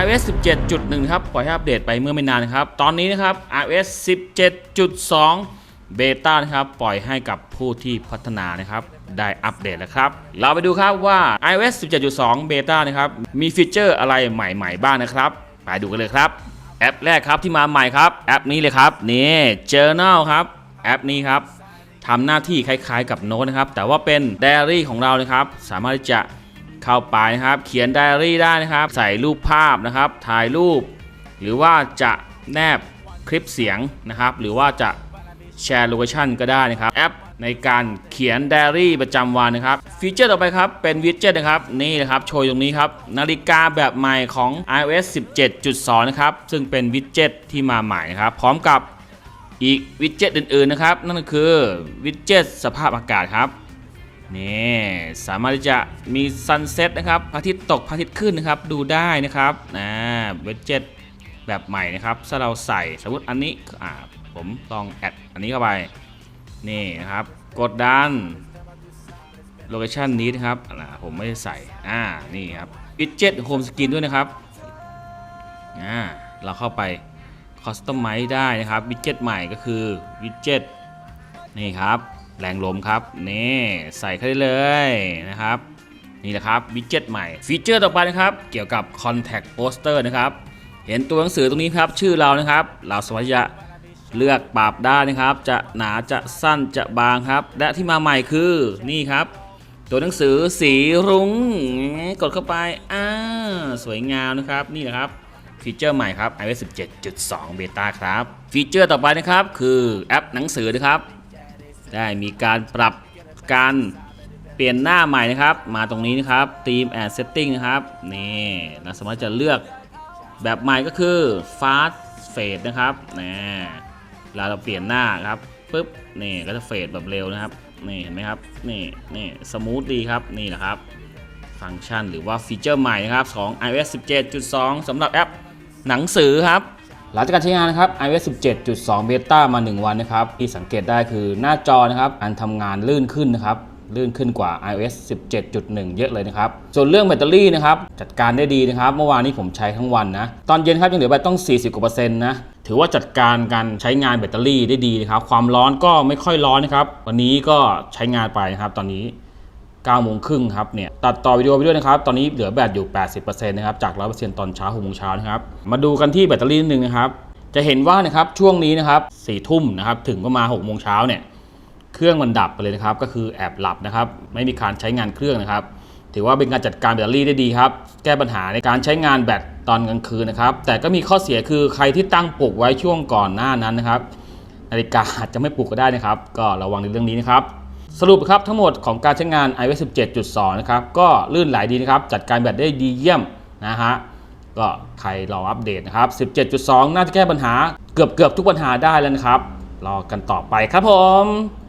iOS 17.1 ครับ ปล่อยให้อัปเดตไปเมื่อไม่นานครับ ตอนนี้นะครับ iOS 17.2 เบต้านะครับ ปล่อยให้กับผู้ที่พัฒนานะครับ ได้อัปเดตแล้วครับ เราไปดูครับว่า iOS 17.2 เบต้านะครับ มีฟีเจอร์อะไรใหม่ๆ บ้างนะครับ ไปดูกันเลยครับ แอปแรกครับที่มาใหม่ครับ แอปนี้เลยครับ นี่ Journal ครับ แอปนี้ครับทำหน้าที่คล้ายๆกับโน้ตนะครับ แต่ว่าเป็นไดอารี่ของเรานะครับ สามารถจะ เข้าไปนะครับ เขียนไดอารี่ได้นะครับ ใส่รูปภาพนะครับ ถ่ายรูป หรือว่าจะแนบคลิปเสียงนะครับ หรือว่าจะแชร์โลเคชันก็ได้นะครับ แอปในการเขียนไดอารี่ประจำวันนะครับ ฟีเจอร์ต่อไปครับ เป็นวิดเจ็ตนะครับ นี่นะครับ โชว์ตรงนี้ครับ นาฬิกาแบบใหม่ของ iOS 17.2 นะครับ ซึ่งเป็นวิดเจ็ตที่มาใหม่นะครับ พร้อมกับอีกวิดเจ็ตอื่น ๆ นะครับ นั่นก็คือวิดเจ็ตสภาพอากาศครับ นี่สามารถที่จะมีซันเซ็ตนะครับพระอาทิตย์ตกพระอาทิตย์ขึ้นนะครับ ดูได้นะครับนะวิดเจ็ตแบบใหม่นะครับถ้าเราใส่สมมติอันนี้อ่าผมลองแอดอันนี้เข้าไปนี่นะครับ กดดันโลเคชันนี้นะครับอ่าผมไม่ได้ใส่อ่านี่ครับวิดเจ็ตโฮมสกรีนด้วยนะครับอ่าเราเข้าไปคอสตอมไมซ์ได้นะครับวิดเจ็ตใหม่ก็คือวิดเจ็ตนี่ครับ แรงลมครับนี่ใส่เข้าได้เลยนะครับ นี่แหละครับวิดเจ็ตใหม่ฟีเจอร์ต่อไปนะครับ เกี่ยวกับ Contact Poster นะครับ เห็นตัวหนังสือตรงนี้ครับ ชื่อเรานะครับ เราสามารถจะเลือกปรับได้นะครับ จะหนาจะสั้นจะบางครับ และที่มาใหม่คือนี่ครับ ตัวหนังสือสีรุง้งกดเข้าไปอ่าสวยงามนะครับนี่แหละครับฟีเจอร์ใหม่ครับ iOS 17.2เบต้าครับ ฟีเจอร์ต่อไปนะครับ คือแอปหนังสือนะครับ ได้มีการปรับการเปลี่ยนหน้าใหม่นะครับ มาตรงนี้นะครับ Theme and Setting นะครับ นี่เราสามารถจะเลือกแบบใหม่ก็คือ Fast Fade นะครับนี่เวลาเราเปลี่ยนหน้าครับปุ๊บ นี่ก็จะเฟดแบบเร็วนะครับ นี่เห็นไหมครับ นี่ นี่สมูทดีครับ นี่แหละครับ ฟังก์ชันหรือว่าฟีเจอร์ใหม่นะครับของ iOS 17.2สำหรับแอปหนังสือครับ หลังจากการใช้งานนะครับ iOS 17.2 Beta มา 1 วันนะครับ ที่สังเกตได้คือหน้าจอนะครับการทำงานลื่นขึ้นนะครับลื่นขึ้นกว่า iOS 17.1 เยอะเลยนะครับ ส่วนเรื่องแบตเตอรี่นะครับ จัดการได้ดีนะครับ เมื่อวานนี้ผมใช้ทั้งวันนะ ตอนเย็นครับยังเหลือแบตต้อง 40กว่าเปอร์เซ็นต์นะ ถือว่าจัดการการใช้งานแบตเตอรี่ได้ดีนะครับ ความร้อนก็ไม่ค่อยร้อนนะครับ วันนี้ก็ใช้งานไปนะครับตอนนี้ 9โมงครึ่งครับเนี่ยตัดต่อวิดีโอไปด้วยนะครับ ตอนนี้เหลือแบตอยู่ 80%นะครับจาก 100%ตอนเช้า6โมงเช้านะครับ มาดูกันที่แบตเตอรี่นิดนึงนะครับ จะเห็นว่านะครับช่วงนี้นะครับ4ทุ่มนะครับถึงประมาณ6โมงเช้าเนี่ยเครื่องมันดับไปเลยนะครับ ก็คือแอบหลับนะครับ ไม่มีการใช้งานเครื่องนะครับ ถือว่าเป็นการจัดการแบตเตอรี่ได้ดีครับ แก้ปัญหาในการใช้งานแบตตอนกลางคืนนะครับ แต่ก็มีข้อเสียคือใครที่ตั้งปลุกไว้ช่วงก่อนหน้านั้นนะครับ นาฬิกาอาจจะไม่ปลุกก็ได้นะครับ ก็ระวังในเรื่องนี้นะครับ สรุปครับทั้งหมดของการใช้งาน iOS 17.2 นะครับ ก็ลื่นไหลดีนะครับ จัดการแบตได้ดีเยี่ยมนะฮะก็ใครรออัปเดตนะครับ 17.2 น่าจะแก้ปัญหาเกือบเกือบทุกปัญหาได้แล้วนะครับ รอกันต่อไปครับผม